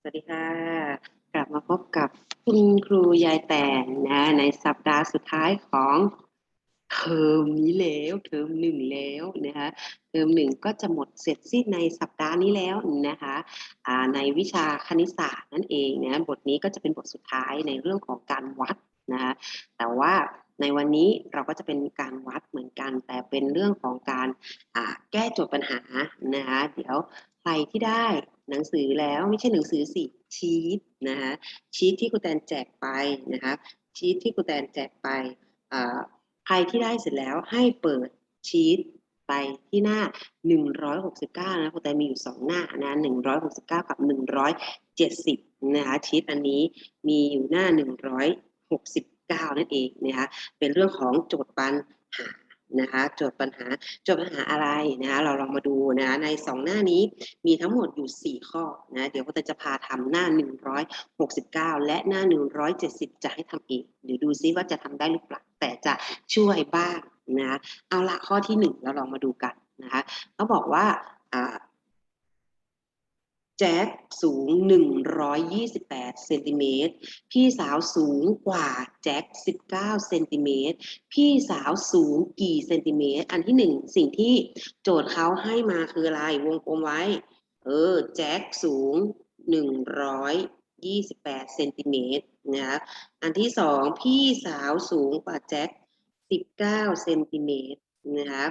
สวัสดีค่ะ กลับมาพบกับคุณครูยายแตนนะในสัปดาห์สุดท้ายของเทอมนี้แล้วเทอมหนึ่งแล้วนะคะเทอมหนึ่งก็จะหมดเสร็จสิ้นในสัปดาห์นี้แล้วนะคะในวิชาคณิตศาสตร์นั่นเองนะบทนี้ก็จะเป็นบทสุดท้ายในเรื่องของการวัดนะคะแต่ว่าในวันนี้เราก็จะเป็นการวัดเหมือนกัน แต่เป็นเรื่องของการแก้โจทย์ปัญหานะคะเดี๋ยวใครที่ได้ หนังสือแล้วไม่ใช่หนังสือสิชีตนะคะชีตที่ครูแตนแจกไปนะคะชีตที่ครูแตนแจกไปใครที่ได้เสร็จแล้วให้เปิดชีตไปที่หน้า 169 นะครูแตนมีอยู่ 2 หน้านะ169 กับ 170 นะคะชีตอันนี้มีอยู่หน้า 169 นั่นเองนะคะเป็นเรื่องของโจทย์ปัญหา นะคะโจทย์ปัญหาโจทย์ปัญหาอะไรนะคะเราลองมาดูนะในสองหน้านี้มีทั้งหมดอยู่ 4 ข้อนะเดี๋ยวเราจะพาทำหน้า 169 และหน้า 170 จะให้ทำเองเดี๋ยวดูซิว่าจะทำได้หรือเปล่าแต่จะช่วยบ้างนะเอาละข้อที่ 1 เราลองมาดูกันนะคะเขาบอกว่า แจ็คสูง 128 เซนติเมตร พี่สาวสูงกว่าแจ็ค 19 เซนติเมตร พี่สาวสูงกี่เซนติเมตร อันที่หนึ่งสิ่งที่โจทย์เขาให้มาคืออะไร วงกลมไว้ เออ แจ็คสูงหนึ่งร้อยยี่สิบแปดเซนติเมตรนะครับอันที่สองพี่สาวสูงกว่าแจ็คสิบเก้าเซนติเมตรนะครับ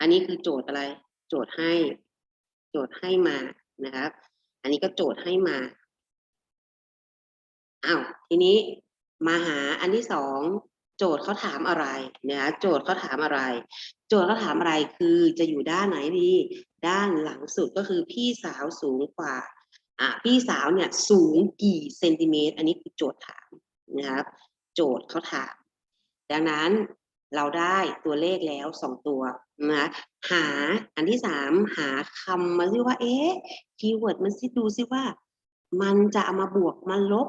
อันนี้คือโจทย์อะไร โจทย์ให้ โจทย์ให้มา นะครับ อันนี้ก็โจทย์ให้มาอ้าวทีนี้มาหาอันที่สองโจทย์เขาถามอะไรนะคะโจทย์เขาถามอะไร โจทย์เขาถามอะไรคือจะอยู่ด้านไหนดี ด้านหลังสุดก็คือพี่สาวสูงกว่าอ่าพี่สาวเนี่ยสูงกี่เซนติเมตร อันนี้คือโจทย์ถามนะครับ โจทย์เขาถาม ดังนั้นเราได้ตัวเลขแล้วสองตัว นะหาอันที่สามหาคำมาซิว่า เอ๊ะคีย์เวิร์ดมันซิดูซิว่า มันจะเอามาบวกมาลบ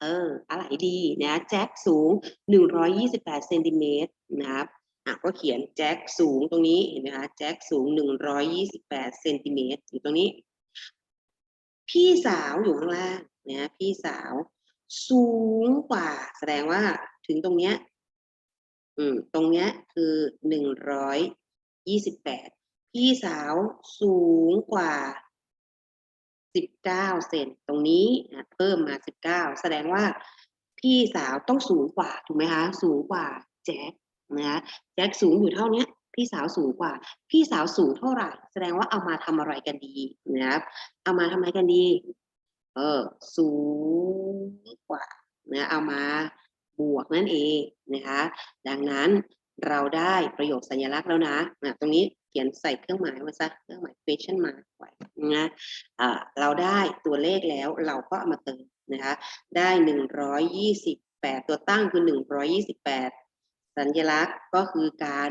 เออ อะไรดีนะแจ็คสูง 128เซนติเมตรนะครับอะก็เขียนแจ็คสูงตรงนี้เห็นไหมคะแจ็คสูง 128เซนติเมตรอยู่ตรงนี้ พี่สาวอยู่ข้างล่างนะพี่สาว สูงกว่า แสดงว่าถึงตรงเนี้ยอืมตรงเนี้ยคือหนึ่งร้อย 28 พี่สาวสูงกว่า 19 เซนตรงนี้นะเพิ่มมา 19 แสดงว่า พี่สาวต้องสูงกว่าถูกไหมคะสูงกว่าแจ็คนะแจ็คสูงอยู่เท่าเนี้ยพี่สาวสูงกว่า พี่สาวสูงเท่าไหร่ แสดงว่าเอามาทำอะไรกันดีนะครับเอามาทำอะไรกันดี เออ สูงกว่านะเอามาบวกนั่นเองนะคะ ดังนั้น เราได้ประโยคสัญลักษณ์แล้วนะอะตรงนี้เขียนใส่เครื่องหมายมาซะเครื่องหมาย question mark ไว้นะอ่าเราได้ตัวเลขแล้วเราก็เอามาเติมนะคะ ได้หนึ่งร้อยยี่สิบแปดตัวตั้งคือหนึ่งร้อยี่สิบแปดสัญลักษณ์ก็คือการ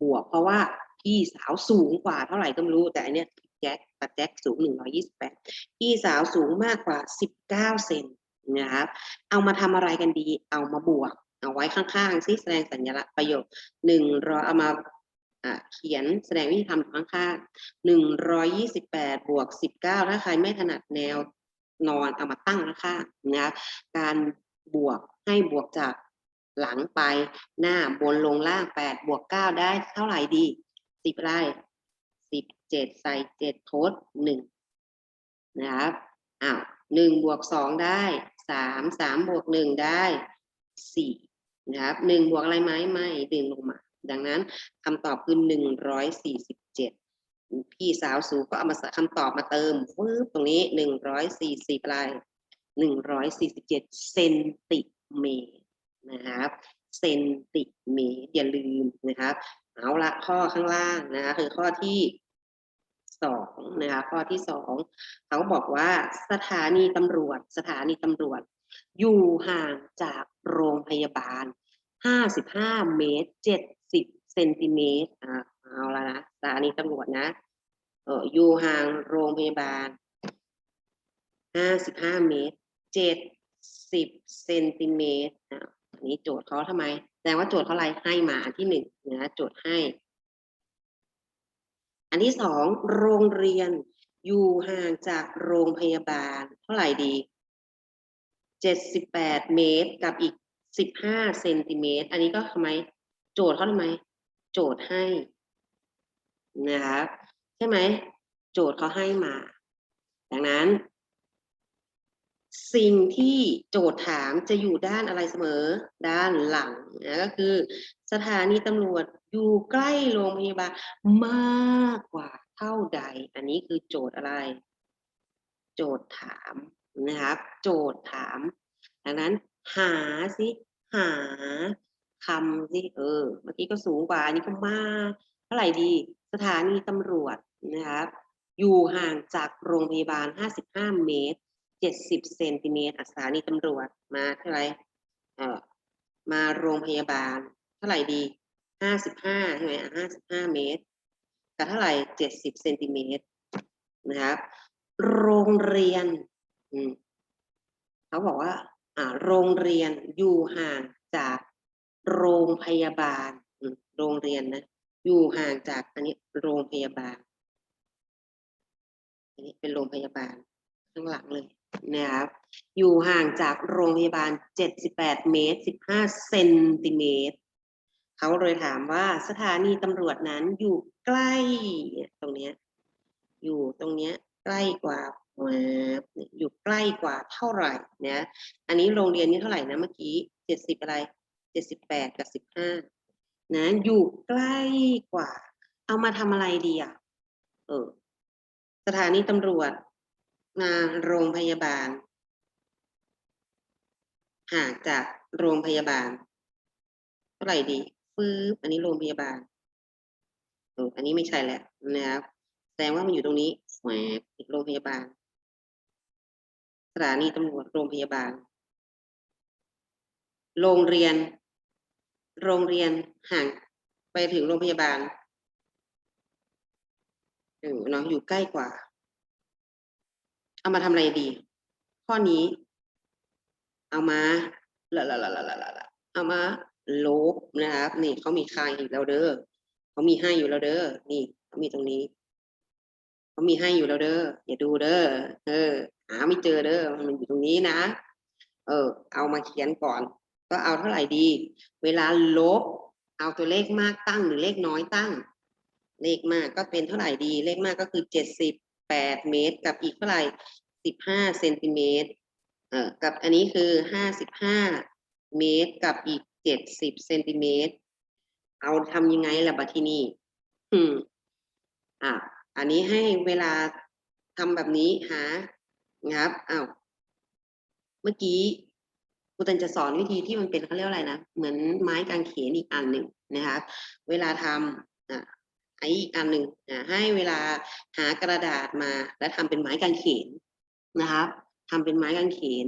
บวก เพราะว่าพี่สาวสูงกว่าเท่าไหร่ก็ไม่รู้แต่อันเนี้ยแจ็คปัดแจ็คสูงหนึ่งร้อยี่สิบแปดพี่สาวสูงมากกว่าสิบเก้าเซนนะครับเอามาทำอะไรกันดี เอามาบวก เอาไว้ข้างๆซิแสดงสัญลักษณ์ประโยคหนึ่งร้อยเอามาเขียนแสดงวิธีทำอยู่ข้างๆหนึ่งร้อยยี่สิบแปดบวกสิบเก้าถ้าใครไม่ถนัดแนวนอนเอามาตั้งข้างๆนะครับการบวกให้บวกจากหลังไปหน้าบนลงล่างแปดบวกเก้าได้เท่าไหร่ดีสิบไรสิบเจ็ดใส่เจ็ดทดหนึ่งนะครับอ้าวหนึ่งบวกสองได้สามสามบวกหนึ่งได้สี่ นะครับหนึ่งบวกอะไรไหมไม่ดึงลงมา ดังนั้นคำตอบคือหนึ่งร้อยสี่สิบเจ็ดพี่สาวสูก็เอามาใส่คำตอบมาเติมวืบตรงนี้หนึ่งร้อยสี่สิบอะไรหนึ่งร้อยสี่สิบเจ็ดเซนติเมตรนะครับเซนติเมตรอย่าลืมนะครับเอาละข้อข้างล่างนะคะคือข้อที่สองนะคะข้อที่สองเขาบอกว่าสถานีตำรวจ สถานีตำรวจ อยู่ห่างจากโรงพยาบาล 55 เมตร 70 เซนติเมตรอ่าเอาละนะสถานีตำรวจนะเอออยู่ห่างโรงพยาบาล 55 เมตร 70 เซนติเมตรอ่าอันนี้โจทย์เขาทำไมแสดงว่าโจทย์เขาอะไรให้มาอันที่หนึ่งนะโจทย์ให้ อันที่สองโรงเรียนอยู่ห่างจากโรงพยาบาล เท่าไหร่ดี เจ็ดสิบแปดเมตรกับอีกสิบห้าเซนติเมตร อันนี้ก็ทำไม โจทย์เขาทำไม โจทย์ให้นะครับใช่ไหม โจทย์เขาให้มา ดังนั้น สิ่งที่โจทย์ถามจะอยู่ด้านอะไรเสมอ ด้านหลังนะก็คือ สถานีตำรวจอยู่ใกล้โรงพยาบาลมากกว่าเท่าใด อันนี้คือโจทย์อะไร โจทย์ถาม นะครับ โจทย์ถาม ดังนั้น หาสิหาคำสิเออ เมื่อกี้ก็สูงกว่าอันนี้ก็มากเท่าไหร่ดี สถานีตำรวจนะครับ อยู่ห่างจากโรงพยาบาล 55 เมตร 70 เซนติเมตรสถานีตำรวจมาเท่าไหร่เออมาโรงพยาบาล เท่าไหร่ดี 55ใช่ไหม55 เมตรกับเท่าไหร่ 70 เซนติเมตรนะครับ โรงเรียน เขาบอกว่า อ่า โรงเรียนอยู่ห่างจากโรงพยาบาลโรงเรียนนะอยู่ห่างจากอันนี้โรงพยาบาล อันนี้เป็นโรงพยาบาลข้างหลังเลยนะครับ อยู่ห่างจากโรงพยาบาล 78 เมตร 15 เซนติเมตร เขาเลยถามว่าสถานีตำรวจนั้นอยู่ใกล้ตรงเนี้ย อยู่ตรงเนี้ย ใกล้กว่าแวบ ใกล้กว่าเท่าไหร่นะอันนี้โรงเรียนนี้เท่าไหร่นะเมื่อกี้70อะไร78กับ15นะอยู่ใกล้กว่า เอามาทำอะไรดีอะเออสถานีตำรวจมาโรงพยาบาลห่างจากโรงพยาบาล เท่าไหร่ดีฟืบอันนี้โรงพยาบาลเอออันนี้ไม่ใช่แหละนะครับแสดงว่ามันอยู่ตรงนี้แวอีกโรงพยาบาล สถานีตำรวจโรงพยาบาล โรงเรียน โรงเรียนห่างไปถึงโรงพยาบาลเออเนาะอยู่ใกล้กว่า เอามาทำอะไรดี ข้อนี้ เอามาละละละละละละละเอามาลบนะครับ นี่เขามีค่าอยู่แล้วเด้อเขามีให้อยู่แล้วเด้อนี่เขามีตรงนี้เขามีให้อยู่แล้วเด้ออย่าดูเด้อเออ หาไม่เจอเด้อมันอยู่ตรงนี้นะ เออ เอามาเขียนก่อน ก็เอาเท่าไหร่ดี เวลาลบ เอาตัวเลขมากตั้งหรือเลขน้อยตั้ง เลขมากก็เป็นเท่าไหร่ดี เลขมากก็คือเจ็ดสิบแปดเมตร กับอีกเท่าไหร่สิบห้าเซนติเมตร เออกับอันนี้คือห้าสิบห้าเมตรกับอีกเจ็ดสิบเซนติเมตร เอาทำยังไงล่ะบัดทีนี้อืมอะอันนี้ให้เวลาทำแบบนี้หา นะครับอ้าวเมื่อกี้ครูตันจะสอนวิธีที่มันเป็นเขาเรียกอะไรนะ เหมือนไม้กางเขนอีกอันหนึ่งนะครับเวลาทำอะไอ้อีกอันหนึ่งอะให้เวลาหากระดาษมา แล้วทำเป็นไม้กางเขนนะครับทำเป็นไม้กางเขน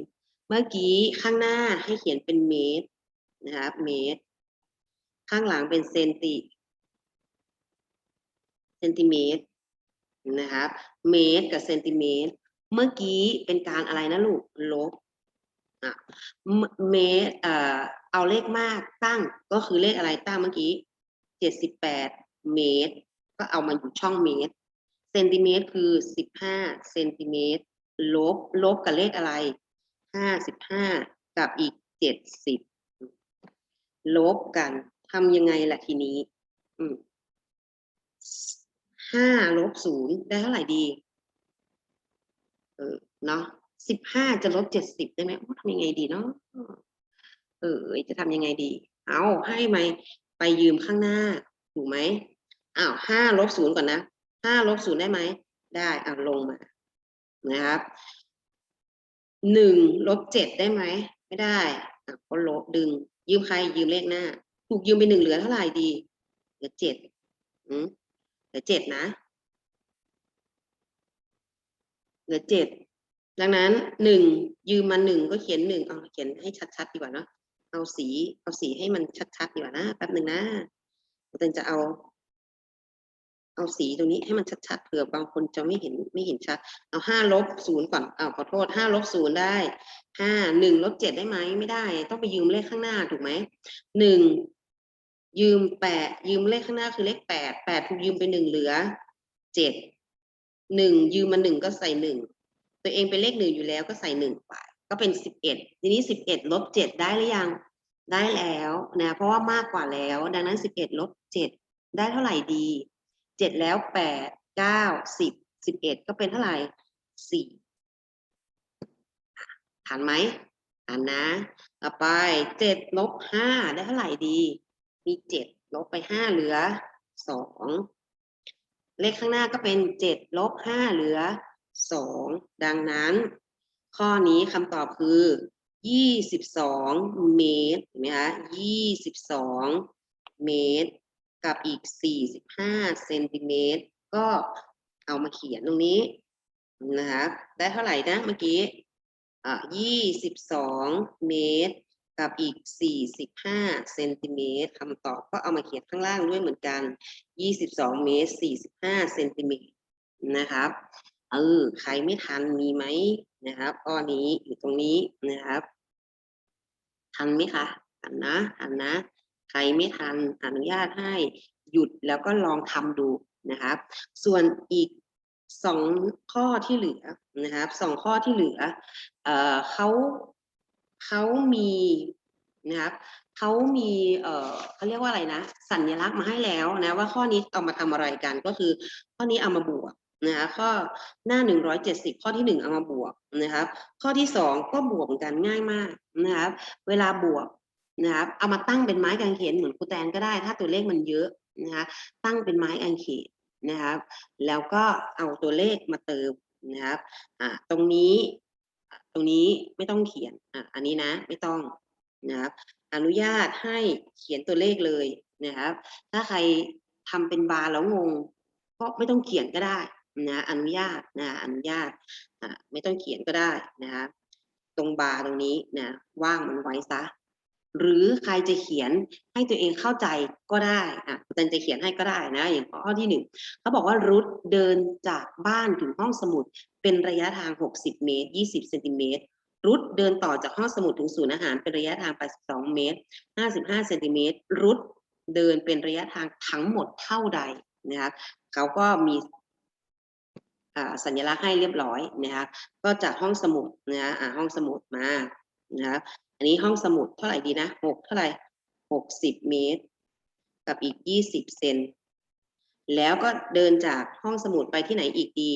เมื่อกี้ข้างหน้าให้เขียนเป็นเมตรนะครับเมตร ข้างหลังเป็นเซนติเซนติเมตรนะครับ เมตรกับเซนติเมตร เมื่อกี้เป็นการอะไรนะลูกลบเมตรเอ่อเอาเลขมากตั้งก็คือเลขอะไรตั้งเมื่อกี้เจ็ดสิบแปดเมตร ก็เอามาอยู่ช่องเมตรเซนติเมตรคือสิบห้าเซนติเมตรลบลบกับเลขอะไรห้าสิบห้ากับอีกเจ็ดสิบลบกันทำยังไงล่ะทีนี้ห้าลบศูนย์ได้เท่าไหร่ดี เออเนาะสิบห้าจะลบเจ็ดสิบได้ไหมโอ้ทำยังไงดีเนาะเออ จะทำยังไงดี เอาให้ไหมไปยืมข้างหน้าถูกไหมอ้าวห้าลบศูนย์ก่อนนะห้าลบศูนย์ได้ไหมได้อ่าลงมานะครับหนึ่งลบเจ็ดได้ไหมไม่ได้อะก็ลบดึง ยืมใครยืมเลขหน้า ถูกยืมไปหนึ่งเหลือเท่าไหร่ดีเหลือเจ็ดอืมเหลือเจ็ดนะ เหลือเจ็ดดังนั้นหนึ่งยืมมาหนึ่งก็เขียนหนึ่งเอาเขียนให้ชัดๆดีกว่าเนาะเอาสีเอาสีให้มันชัดๆดีกว่านะแป๊บหนึ่งนะเราจะเอา เอาสีตรงนี้ให้มันชัดๆเผื่อบางคนจะไม่เห็นไม่เห็นชัด เอาห้าลบศูนย์ก่อนเอาขอโทษห้าลบศูนย์ได้ห้าหนึ่งลบเจ็ดได้ไหมไม่ได้ ต้องไปยืมเลขข้างหน้าถูกไหมหนึ่งยืมแปดยืมเลขข้างหน้าคือเลขแปดแปดถูกยืมไปหนึ่งเหลือเจ็ด หนึ่งยืมมาหนึ่งก็ใส่หนึ่งตัวเองเป็นเลขหนึ่งอยู่แล้วก็ใส่หนึ่งไปก็เป็นสิบเอ็ดทีนี้สิบเอ็ดลบเจ็ดได้หรือยังได้แล้วนะเพราะว่ามากกว่าแล้ว ดังนั้นสิบเอ็ดลบเจ็ดได้เท่าไหร่ดีเจ็ดแล้วแปดเก้าสิบสิบเอ็ดก็เป็นเท่าไหร่สี่ทันไหมทันนะ ต่อไปเจ็ดลบห้าได้เท่าไหร่ดี มีเจ็ดลบไปห้าเหลือสอง เลขข้างหน้าก็เป็นเจ็ดลบห้าเหลือสองดังนั้น ข้อนี้คำตอบคือยี่สิบสองเมตรเห็นไหมคะยี่สิบสองเมตร กับอีกสี่สิบห้าเซนติเมตร ก็เอามาเขียนตรงนี้นะคะได้เท่าไหร่นะเมื่อกี้อ่ายี่สิบสองเมตร กับอีกสี่สิบห้าเซนติเมตรคำตอบก็เอามาเขียนข้างล่างด้วยเหมือนกันยี่สิบสองเมตรสี่สิบห้าเซนติเมตรนะครับ เออ ใครไม่ทันมีไหมนะครับข้อนี้อยู่ตรงนี้นะครับ ทันไหมคะ ทันนะ ทันนะ ใครไม่ทันอนุญาตให้หยุดแล้วก็ลองทำดูนะครับ ส่วนอีกสองข้อที่เหลือนะครับสองข้อที่เหลือเออเขา เขามีนะครับเขามีเอ่อเขาเรียกว่าอะไรนะ สัญลักษณ์มาให้แล้วนะ ว่าข้อนี้เอามาทำอะไรกันก็คือ ข้อนี้เอามาบวกนะคะข้อหน้าหนึ่งร้อยเจ็ดสิบข้อที่หนึ่งเอามาบวกนะครับข้อที่สองก็บวกกันง่ายมากนะครับเวลาบวกนะครับเอามาตั้งเป็นไม้กางเขนเหมือนครูแตนก็ได้ ถ้าตัวเลขมันเยอะนะคะตั้งเป็นไม้กางเขนนะครับ แล้วก็เอาตัวเลขมาเติมนะครับอ่าตรงนี้ ตรงนี้ไม่ต้องเขียนอะอันนี้นะไม่ต้องนะครับอนุญาตให้เขียนตัวเลขเลยนะครับ ถ้าใครทำเป็นบาร์แล้วงง ก็ไม่ต้องเขียนก็ได้นะอนุญาตนะอนุญาตอ่าไม่ต้องเขียนก็ได้นะครับตรงบาร์ตรงนี้นะว่างมันไว้ซะหรือใครจะเขียนให้ตัวเองเข้าใจก็ได้อะอาจารย์จะเขียนให้ก็ได้นะ อย่างข้อที่หนึ่งเขาบอกว่ารุดเดินจากบ้านถึงห้องสมุด เป็นระยะทาง 60 เมตร 20 เซนติเมตร รุดเดินต่อจากห้องสมุดถึงศูนย์อาหารเป็นระยะทาง 82 เมตร 55 เซนติเมตร รุดเดินเป็นระยะทางทั้งหมดเท่าใดนะครับเขาก็มีสัญลักษณ์ให้เรียบร้อยนะครับก็จากห้องสมุดนะอ่าห้องสมุดมานะครับอันนี้ห้องสมุดเท่าไหร่ดีนะหกเท่าไหร่หกสิบเมตร กับอีกยี่สิบเซนแล้วก็เดินจากห้องสมุดไปที่ไหนอีกดี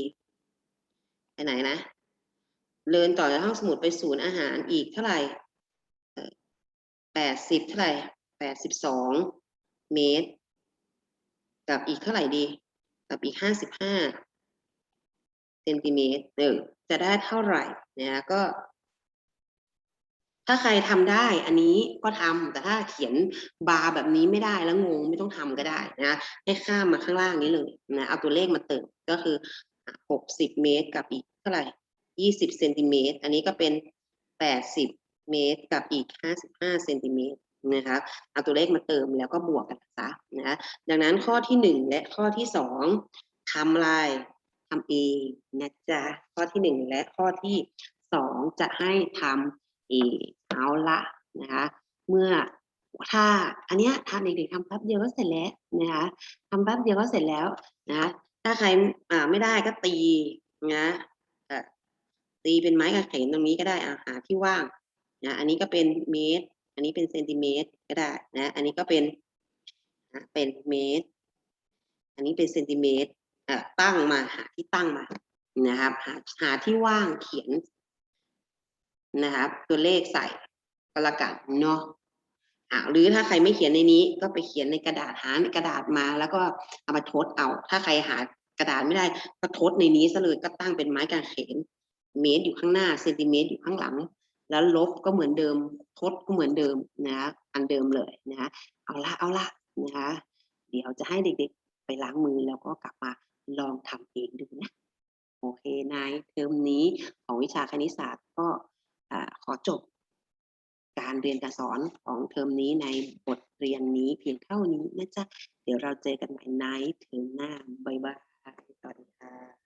ไปไหนนะ เดินต่อจากห้องสมุดไปศูนย์อาหารอีกเท่าไหร่แปดสิบเท่าไหร่แปดสิบสองเมตร กับอีกเท่าไหร่ดี กับอีกห้าสิบห้าเซนติเมตรเออจะได้เท่าไหร่นะก็ ถ้าใครทำได้ อันนี้ก็ทำแต่ถ้าเขียนบาร์แบบนี้ไม่ได้แล้วงงไม่ต้องทำก็ได้นะ ให้ข้ามมาข้างล่างนี้เลยนะเอาตัวเลขมาเติมก็คือ หกสิบเมตรกับอีกเท่าไหร่ยี่สิบเซนติเมตร อันนี้ก็เป็นแปดสิบเมตรกับอีกห้าสิบห้าเซนติเมตรนะครับเอาตัวเลขมาเติมแล้วก็บวกกันซะนะดังนั้นข้อที่หนึ่งและข้อที่สองทำอะไรทำเองนะจ๊ะข้อที่หนึ่งและข้อที่สองจะให้ทำเองเอาละนะคะเมื่อถ้าอันเนี้ยทำเด็กๆทำแป๊บเดียวก็เสร็จแล้วนะคะทำแป๊บเดียวก็เสร็จแล้วนะ ถ้าใครอ่าไม่ได้ก็ตีนะตีเป็นไม้กางเขนตรงนี้ก็ได้อาหาที่ว่างนะอันนี้ก็เป็นเมตร อันนี้เป็นเซนติเมตรก็ได้นะ อันนี้ก็เป็นนะเป็นเมตร อันนี้เป็นเซนติเมตรอะตั้งมาหาที่ตั้งมานะครับ หาหาที่ว่างเขียนนะครับ ตัวเลขใส่ก็แล้วกันเนาะอ่าหรือถ้าใครไม่เขียนในนี้ก็ไปเขียนในกระดาษหาในกระดาษมา แล้วก็เอามาทดเอา ถ้าใครหา กระดาษไม่ได้ก็ทดในนี้ซะเลยก็ตั้งเป็นไม้กางเขน เมตรอยู่ข้างหน้าเซนติเมตรอยู่ข้างหลัง แล้วลบก็เหมือนเดิมทดก็เหมือนเดิมนะอันเดิมเลยนะเอาละเอาละนะคะเดี๋ยวจะให้เด็กๆไปล้างมือแล้วก็กลับมาลองทำเองดูนะโอเคนายเทอมนี้ของวิชาคณิตศาสตร์ก็ขอจบการเรียนการสอนของเทอมนี้ในบทเรียนนี้เพียงเท่านี้นะจ๊ะ เดี๋ยวเราเจอกันใหม่ในเทอมหน้า บ๊ายบาย agitadora